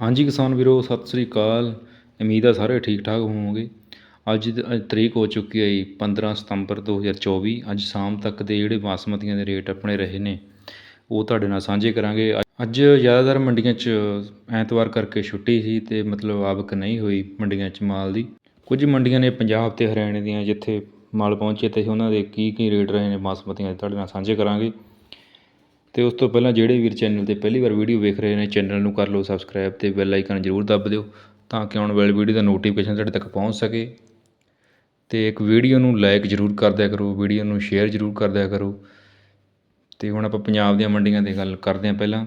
ਹਾਂਜੀ ਕਿਸਾਨ ਵੀਰੋ, ਸਤਿ ਸ੍ਰੀ ਅਕਾਲ। ਉਮੀਦ ਆ ਸਾਰੇ ਠੀਕ ਠਾਕ ਹੋਵੋਗੇ। ਅੱਜ ਤਰੀਕ ਹੋ ਚੁੱਕੀ ਹੈ ਜੀ 15 ਸਤੰਬਰ 2024 ਅੱਜ ਸ਼ਾਮ ਤੱਕ ਦੇ ਜਿਹੜੇ ਬਾਸਮਤੀਆਂ ਦੇ ਰੇਟ ਆਪਣੇ ਰਹੇ ਨੇ, ਉਹ ਤੁਹਾਡੇ ਨਾਲ ਸਾਂਝੇ ਕਰਾਂਗੇ। ਅੱਜ ਜ਼ਿਆਦਾਤਰ ਮੰਡੀਆਂ 'ਚ ਐਤਵਾਰ ਕਰਕੇ ਛੁੱਟੀ ਸੀ ਤੇ ਮਤਲਬ ਆਵਕ ਨਹੀਂ ਹੋਈ ਮੰਡੀਆਂ 'ਚ ਮਾਲ ਦੀ। ਕੁਝ ਮੰਡੀਆਂ ਨੇ ਪੰਜਾਬ ਤੇ ਹਰਿਆਣੇ ਦੀਆਂ ਜਿੱਥੇ ਮਾਲ ਪਹੁੰਚੇ ਤੇ ਉਹਨਾਂ ਦੇ ਕੀ ਕੀ ਰੇਟ ਰਹੇ ਨੇ ਬਾਸਮਤੀਆਂ ਦੇ, ਤੁਹਾਡੇ ਨਾਲ ਸਾਂਝੇ ਕਰਾਂਗੇ। ਅਤੇ ਉਸ ਤੋਂ ਪਹਿਲਾਂ ਜਿਹੜੇ ਵੀਰ ਚੈਨਲ ਤੇ ਪਹਿਲੀ ਵਾਰ ਵੀਡੀਓ ਵੇਖ ਰਹੇ ਨੇ, ਚੈਨਲ ਨੂੰ ਕਰ ਲਓ ਸਬਸਕ੍ਰਾਈਬ ਅਤੇ ਬੈਲ ਆਈਕਨ ਜ਼ਰੂਰ ਦੱਬ ਦਿਓ ਤਾਂ ਕਿ ਆਉਣ ਵਾਲੀ ਵੀਡੀਓ ਦਾ ਨੋਟੀਫਿਕੇਸ਼ਨ ਤੁਹਾਡੇ ਤੱਕ ਪਹੁੰਚ ਸਕੇ। ਅਤੇ ਇੱਕ ਵੀਡੀਓ ਨੂੰ ਲਾਈਕ ਜ਼ਰੂਰ ਕਰ ਦਿਆ ਕਰੋ, ਵੀਡੀਓ ਨੂੰ ਸ਼ੇਅਰ ਜ਼ਰੂਰ ਕਰ ਦਿਆ ਕਰੋ। ਅਤੇ ਹੁਣ ਆਪਾਂ ਪੰਜਾਬ ਦੀਆਂ ਮੰਡੀਆਂ ਦੀ ਗੱਲ ਕਰਦੇ ਹਾਂ ਪਹਿਲਾਂ।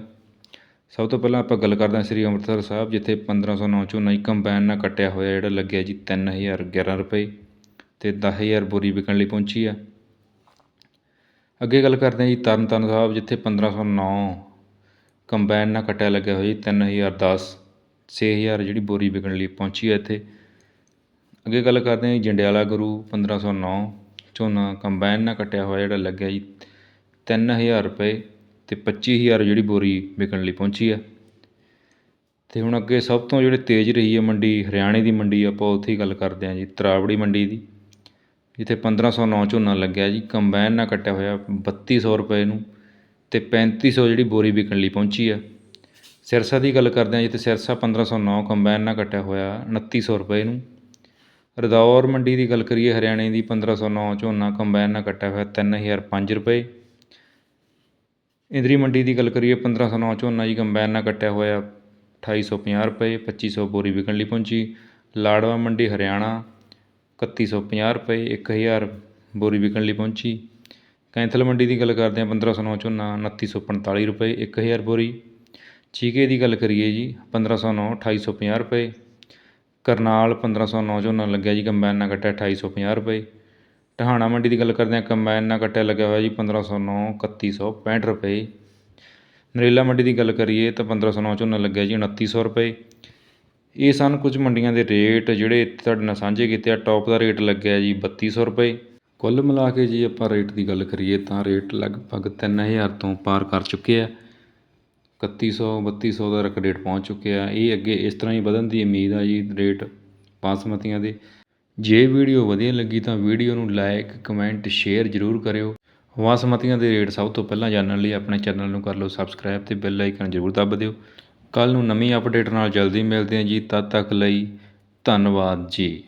ਸਭ ਤੋਂ ਪਹਿਲਾਂ ਆਪਾਂ ਗੱਲ ਕਰਦੇ ਹਾਂ ਸ੍ਰੀ ਅੰਮ੍ਰਿਤਸਰ ਸਾਹਿਬ, ਜਿੱਥੇ 1509 ਝੋਨਾ ਹੀ ਕੰਬਾਈਨ ਨਾਲ ਕੱਟਿਆ ਹੋਇਆ ਜਿਹੜਾ ਲੱਗਿਆ ਜੀ 3011 ਰੁਪਏ ਤੇ 10000 ਬੋਰੀ ਵਿਕਣ ਲਈ ਪਹੁੰਚੀ ਆ। ਅੱਗੇ ਗੱਲ ਕਰਦੇ ਹਾਂ ਜੀ, ਤਰਨ ਤਾਰਨ ਸਾਹਿਬ, ਜਿੱਥੇ 1509 ਕੰਬਾਈਨ ਨਾਲ ਕੱਟਿਆ ਲੱਗਿਆ ਹੋਇਆ ਜੀ 3010 6000 ਜਿਹੜੀ ਬੋਰੀ ਵਿਕਣ ਲਈ ਪਹੁੰਚੀ ਹੈ ਇੱਥੇ। ਅੱਗੇ ਗੱਲ ਕਰਦੇ ਹਾਂ ਜੀ, ਜੰਡਿਆਲਾ ਗੁਰੂ 1509 ਝੋਨਾ ਕੰਬਾਈਨ ਨਾਲ ਕੱਟਿਆ ਹੋਇਆ ਜਿਹੜਾ ਲੱਗਿਆ ਜੀ 3000 ਰੁਪਏ ਤੇ 25000 ਜਿਹੜੀ ਬੋਰੀ ਵਿਕਣ ਲਈ ਪਹੁੰਚੀ ਆ ਤੇ ਹੁਣ ਅੱਗੇ ਸਭ ਤੋਂ ਜਿਹੜੇ ਤੇਜ਼ ਰਹੀ ਹੈ ਮੰਡੀ, ਹਰਿਆਣੇ ਦੀ ਮੰਡੀ, ਆਪਾਂ ਉੱਥੇ ਹੀ ਗੱਲ ਕਰਦੇ ਹਾਂ ਜੀ, ਤਰਾਵੜੀ ਮੰਡੀ ਦੀ। ਜਿੱਥੇ 1509 ਝੋਨਾ ਲੱਗਿਆ ਜੀ, ਕੰਬਾਈਨ ਨਾਲ ਕੱਟਿਆ ਹੋਇਆ 3200 ਰੁਪਏ ਨੂੰ ਤੇ 3500 ਜਿਹੜੀ ਬੋਰੀ ਵਿਕਣ ਲਈ ਪਹੁੰਚੀ ਆ। ਸਿਰਸਾ ਦੀ ਗੱਲ ਕਰਦੇ ਹਾਂ, ਜਿੱਥੇ ਸਿਰਸਾ 1509 ਕੰਬਾਈਨ ਨਾਲ ਕੱਟਿਆ ਹੋਇਆ 2900 ਰੁਪਏ ਨੂੰ। ਰਦੌਰ ਮੰਡੀ ਦੀ ਗੱਲ ਕਰੀਏ, ਹਰਿਆਣੇ ਦੀ 1509 ਝੋਨਾ ਕੰਬਾਈਨ ਨਾਲ ਕੱਟਿਆ ਹੋਇਆ 3005 ਰੁਪਏ। ਇੰਦਰੀ ਮੰਡੀ ਦੀ ਗੱਲ ਕਰੀਏ 1509 ਝੋਨਾ ਜੀ ਕੰਬਾਈਨ ਨਾਲ ਕੱਟਿਆ ਹੋਇਆ 2850 ਰੁਪਏ 2500 ਬੋਰੀ ਵਿਕਣ ਲਈ ਪਹੁੰਚੀ। ਲਾੜਵਾ ਮੰਡੀ, ਹਰਿਆਣਾ 3150 ਰੁਪਏ, ਇੱਕ ਹਜ਼ਾਰ ਬੋਰੀ ਵਿਕਣ ਲਈ ਪਹੁੰਚੀ। ਕੈਂਥਲ ਮੰਡੀ ਦੀ ਗੱਲ ਕਰਦੇ ਹਾਂ 1509 ਝੋਨਾ 2945 ਰੁਪਏ, ਇੱਕ ਹਜ਼ਾਰ ਬੋਰੀ। ਚੀਕੇ ਦੀ ਗੱਲ ਕਰੀਏ ਜੀ 1509 2850 ਰੁਪਏ। ਕਰਨਾਲ 1509 ਝੋਨਾ ਲੱਗਿਆ ਜੀ, ਕੰਬਾਈਨ ਨਾਲ ਕੱਟਿਆ 2850 ਰੁਪਏ। ਟਹਾਣਾ ਮੰਡੀ ਦੀ ਗੱਲ ਕਰਦੇ ਹਾਂ, ਕੰਬਾਈਨ ਨਾਲ ਕੱਟਿਆ ਲੱਗਿਆ ਹੋਇਆ ਜੀ 1509 3165 ਰੁਪਏ। ਨਰੇਲਾ ਮੰਡੀ ਦੀ ਗੱਲ ਕਰੀਏ ਤਾਂ 1509 ਝੋਨਾ ਲੱਗਿਆ ਜੀ 2900 ਰੁਪਏ। ਇਹ ਸਨ ਕੁਝ ਮੰਡੀਆਂ ਦੇ ਰੇਟ ਜਿਹੜੇ ਇੱਥੇ ਤੁਹਾਡੇ ਨਾਲ ਸਾਂਝੇ ਕੀਤੇ ਆ। ਟੋਪ ਦਾ ਰੇਟ ਲੱਗਿਆ ਜੀ ਬੱਤੀ ਸੌ ਰੁਪਏ। ਕੁੱਲ ਮਿਲਾ ਕੇ ਜੀ ਆਪਾਂ ਰੇਟ ਦੀ ਗੱਲ ਕਰੀਏ ਤਾਂ ਰੇਟ ਲਗਭਗ 3000 ਤੋਂ ਪਾਰ ਕਰ ਚੁੱਕੇ ਆ। 3100 3200 ਦਾ ਰਕ ਰੇਟ ਪਹੁੰਚ ਚੁੱਕੇ ਆ ਇਹ ਅੱਗੇ ਇਸ ਤਰ੍ਹਾਂ ਹੀ ਵਧਣ ਦੀ ਉਮੀਦ ਆ ਜੀ ਰੇਟ ਬਾਸਮਤੀਆਂ ਦੇ। ਜੇ ਵੀਡੀਓ ਵਧੀਆ ਲੱਗੀ ਤਾਂ ਵੀਡੀਓ ਨੂੰ ਲਾਈਕ ਕਮੈਂਟ, ਸ਼ੇਅਰ ਜ਼ਰੂਰ ਕਰਿਓ। ਬਾਸਮਤੀਆਂ ਦੇ ਰੇਟ ਸਭ ਤੋਂ ਪਹਿਲਾਂ ਜਾਣਨ ਲਈ ਆਪਣੇ ਚੈਨਲ ਨੂੰ ਕਰ ਲਓ ਸਬਸਕ੍ਰਾਈਬ ਤੇ ਬੈਲ ਆਈਕਨ ਜ਼ਰੂਰ ਦੱਬ ਦਿਓ। ਕੱਲ੍ਹ ਨੂੰ ਨਵੀਂ ਅਪਡੇਟ ਨਾਲ ਜਲਦੀ ਮਿਲਦੇ ਹਾਂ ਜੀ ਤਦ ਤੱਕ ਲਈ ਧੰਨਵਾਦ ਜੀ।